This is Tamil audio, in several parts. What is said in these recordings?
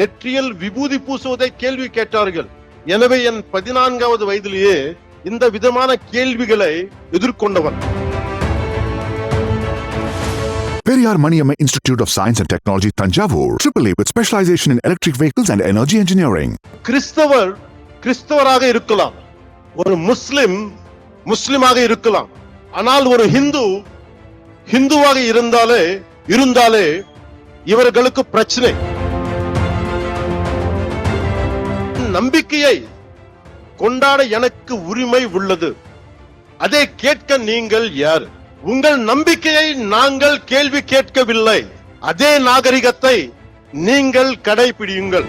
நெற்றியில் விபூதி பூசுவதை கேள்வி கேட்டார்கள். எனவே என் பதினான்காவது வயதிலேயே இந்த விதமான கேள்விகளை எதிர்கொண்டவன். Periyar Maniamma Institute of Science and Technology, Tanjavur, AAA with specialization in electric vehicles and energy engineering. கிறிஸ்தவர் கிறிஸ்தவராக இருக்கலாம். ஒரு முஸ்லிம் முஸ்லிமாக இருக்கலாம். ஆனால் ஒரு ஹிந்து ஹிந்துவாக இருந்தாலே இருந்தாலே இவர்களுக்கு பிரச்சனை. நம்பிக்கையை கொண்டாட எனக்கு உரிமை உள்ளது. அதை கேட்க நீங்கள் யார்? உங்கள் நம்பிக்கையை நாங்கள் கேள்வி கேட்கவில்லை. அதே நாகரிகத்தை நீங்கள் கடைபிடியுங்கள்.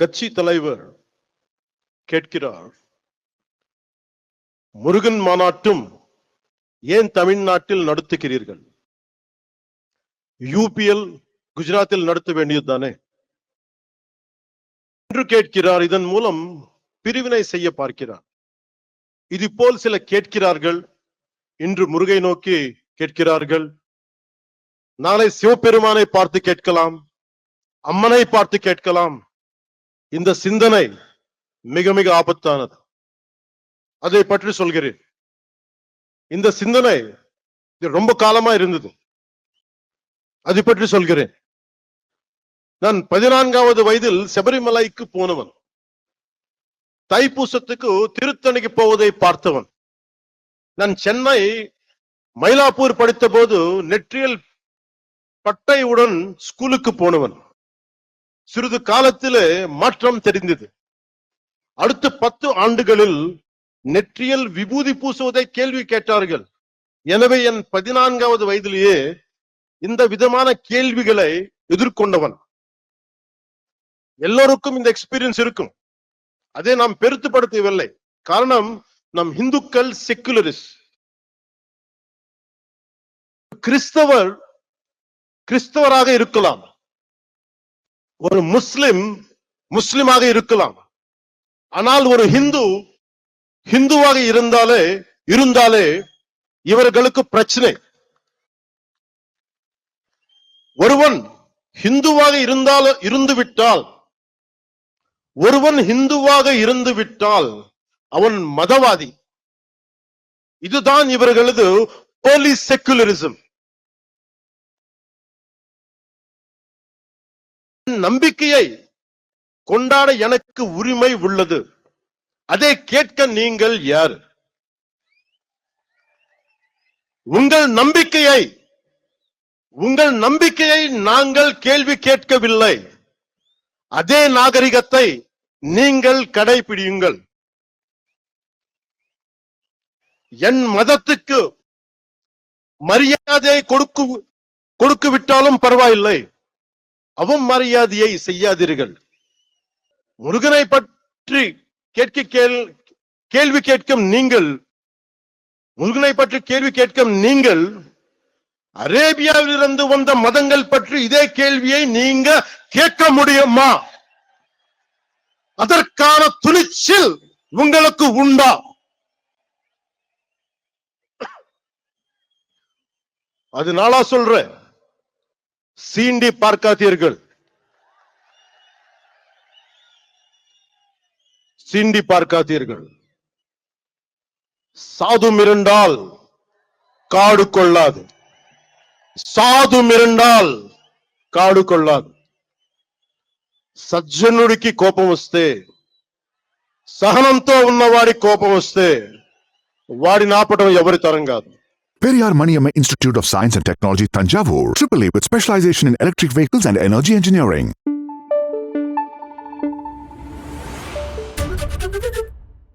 கட்சி தலைவர் கேட்கிறார் முருகன் மாநாட்டும் ஏன் தமிழ்நாட்டில் நடத்துகிறீர்கள்? யூபிஎல் குஜராத்தில் நடத்த வேண்டியது தானே என்று கேட்கிறார். இதன் மூலம் பிரிவினை செய்ய பார்க்கிறார். இது போல் சில கேட்கிறார்கள். இன்று முருகை நோக்கி கேட்கிறார்கள். நாளை சிவபெருமானை பார்த்து கேட்கலாம். அம்மனை பார்த்து கேட்கலாம். இந்த சிந்தனை மிக மிக ஆபத்தானது. அதை பற்றி சொல்கிறேன். இந்த சிந்தனை இது ரொம்ப காலமா இருந்தது. அதை பற்றி சொல்கிறேன். நான் பதினான்காவது வயதில் சபரிமலைக்கு போனவன். தைப்பூசத்துக்கு திருத்தணிக்கு போவதை பார்த்தவன். நான் சென்னை மயிலாப்பூர் படித்த போது நெற்றியல் பட்டையுடன் ஸ்கூலுக்கு போனவன். சிறிது காலத்திலே மாற்றம் தெரிந்தது. அடுத்த பத்து ஆண்டுகளில் நெற்றியல் விபூதி பூசுவதை கேள்வி கேட்டார்கள். எனவே என் பதினான்காவது வயதிலேயே இந்த விதமான கேள்விகளை எதிர்கொண்டவன். எல்லோருக்கும் இந்த எக்ஸ்பீரியன்ஸ் இருக்கும். அதை நாம் பெருத்துப்படுத்தவில்லை. காரணம் நம் இந்துக்கள் செக்குலரிஸ்ட் கிறிஸ்தவர் கிறிஸ்தவராக இருக்கலாம். ஒரு முஸ்லிம் முஸ்லிமாக இருக்கலாம். ஆனால் ஒரு ஹிந்து ஹிந்துவாக இருந்தாலே இருந்தாலே இவர்களுக்கு பிரச்சனை. ஒருவன் ஹிந்துவாக இருந்தால் இருந்துவிட்டால் விட்டால் ஒருவன் ஹிந்துவாக இருந்து விட்டால் அவன் மதவாதி. இதுதான் இவர்களது போலி செக்குலரிசம் நம்பிக்கையை கொண்டாட எனக்கு உரிமை உள்ளது. அதை கேட்க நீங்கள் யார்? உங்கள் நம்பிக்கையை உங்கள் நம்பிக்கையை நாங்கள் கேள்வி கேட்கவில்லை. அதே நாகரிகத்தை நீங்கள் கடைபிடியுங்கள். என் மதத்துக்கு மரியாதை கொடுக்கு கொடுக்கு விட்டாலும் பரவாயில்லை அவமரியாதையை செய்யாதீர்கள். முருகனை பற்றி கேட்க கேள் கேள்வி கேட்கும் நீங்கள் முருகனை பற்றி கேள்வி கேட்கும் நீங்கள் அரேபியாவில் இருந்து வந்த மதங்கள் பற்றி இதே கேள்வியை நீங்க கேட்க முடியுமா? அதற்கான துணிச்சல் உங்களுக்கு உண்டா? அது நாளா சொல்றேன். சீண்டி பார்க்காதீர்கள். சீண்டி பார்க்காதீர்கள். சாது இருந்தால் காடு கொள்ளாது. సాధు మిరండాల్ కాడు కొల్లాదు సజ్జనుడికి కోపం వస్తే సహనంతో ఉన్నవాడి కోపం వస్తే వాడి నాపటం ఎవరి తరం కాదు Periyar Maniamma Institute of Science and Technology, Tanjavur, AAA with specialization in electric vehicles and energy engineering.